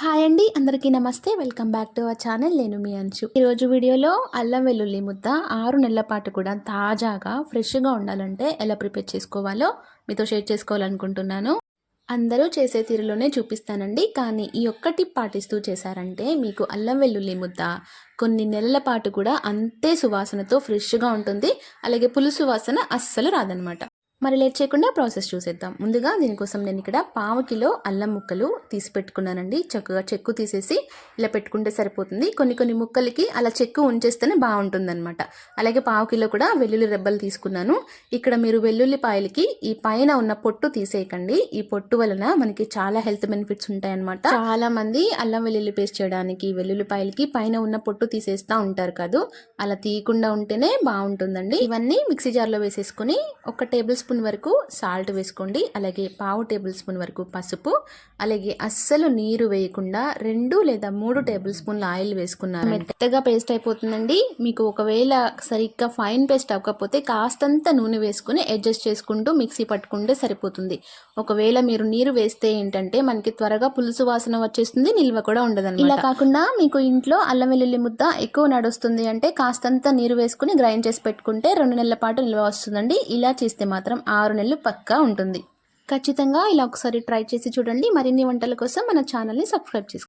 Hi అండి అందరికీ నమస్తే. Welcome back to our channel. నేను మీ అంచు. ఈరోజు వీడియోలో అల్లం వెల్లుల్లి ముద్ద ఆరు నెలల పాటు కూడా తాజాగా ఫ్రెష్గా ఉండాలంటే ఎలా ప్రిపేర్ చేసుకోవాలో మీతో షేర్ చేసుకోవాలనుకుంటున్నాను. అందరూ చేసే తీరులోనే చూపిస్తానండి. కానీ ఈ ఒక్క టిప్ పాటిస్తూ చేశారంటే మీకు అల్లం వెల్లుల్లి ముద్ద కొన్ని నెలల పాటు కూడా అంతే సువాసనతో ఫ్రెష్గా ఉంటుంది. అలాగే పులుసు వాసన అస్సలు రాదనమాట. మరి లేట్ చేయకుండా ప్రాసెస్ చూసేద్దాం. ముందుగా దీనికోసం నేను ఇక్కడ పావు కిలో అల్లం ముక్కలు తీసి పెట్టుకున్నానండి. చక్కగా చెక్కు తీసేసి ఇలా పెట్టుకుంటే సరిపోతుంది. కొన్ని కొన్ని ముక్కలకి అలా చెక్కు ఉంచేస్తేనే బాగుంటుందన్నమాట. అలాగే పావు కిలో కూడా వెల్లుల్లి రెబ్బలు తీసుకున్నాను. ఇక్కడ మీరు వెల్లుల్లిపాయలకి ఈ పైన ఉన్న పొట్టు తీసేయకండి. ఈ పొట్టు వలన మనకి చాలా హెల్త్ బెనిఫిట్స్ ఉంటాయన్నమాట. చాలా మంది అల్లం వెల్లుల్లి పేస్ట్ చేయడానికి వెల్లుల్లిపాయలకి పైన ఉన్న పొట్టు తీసేస్తూ ఉంటారు కాదు. అలా తీయకుండా ఉంటేనే బాగుంటుందండి. ఇవన్నీ మిక్సీ జార్లో వేసేసుకుని ఒక టేబుల్ స్పూన్ వరకు సాల్ట్ వేసుకోండి. అలాగే పావు టేబుల్ స్పూన్ వరకు పసుపు. అలాగే అస్సలు నీరు వేయకుండా రెండు లేదా మూడు టేబుల్ స్పూన్ల ఆయిల్ వేసుకున్నారు మెత్తగా పేస్ట్ అయిపోతుందండి. మీకు ఒకవేళ సరిగ్గా ఫైన్ పేస్ట్ అవ్వకపోతే కాస్తంత నూనె వేసుకుని అడ్జస్ట్ చేసుకుంటూ మిక్సీ పట్టుకుంటే సరిపోతుంది. ఒకవేళ మీరు నీరు వేస్తే ఏంటంటే మనకి త్వరగా పులుసు వాసన వచ్చేస్తుంది నిల్వ కూడా ఉండదు ఇలా కాకుండా మీకు ఇంట్లో అల్లం వెల్లుల్లి ముద్ద ఎక్కువ నడుస్తుంది అంటే కాస్తంత నీరు వేసుకుని గ్రైండ్ చేసి పెట్టుకుంటే రెండు నెలల పాటు నిల్వ వస్తుందండి. ఇలా చేస్తే మాత్రం మాత్రం ఆరు నెలలు పక్కా ఉంటుంది. ఖచ్చితంగా ఇలా ఒకసారి ట్రై చేసి చూడండి. మరిన్ని వంటల కోసం మన ఛానల్ని సబ్స్క్రైబ్ చేసుకోండి.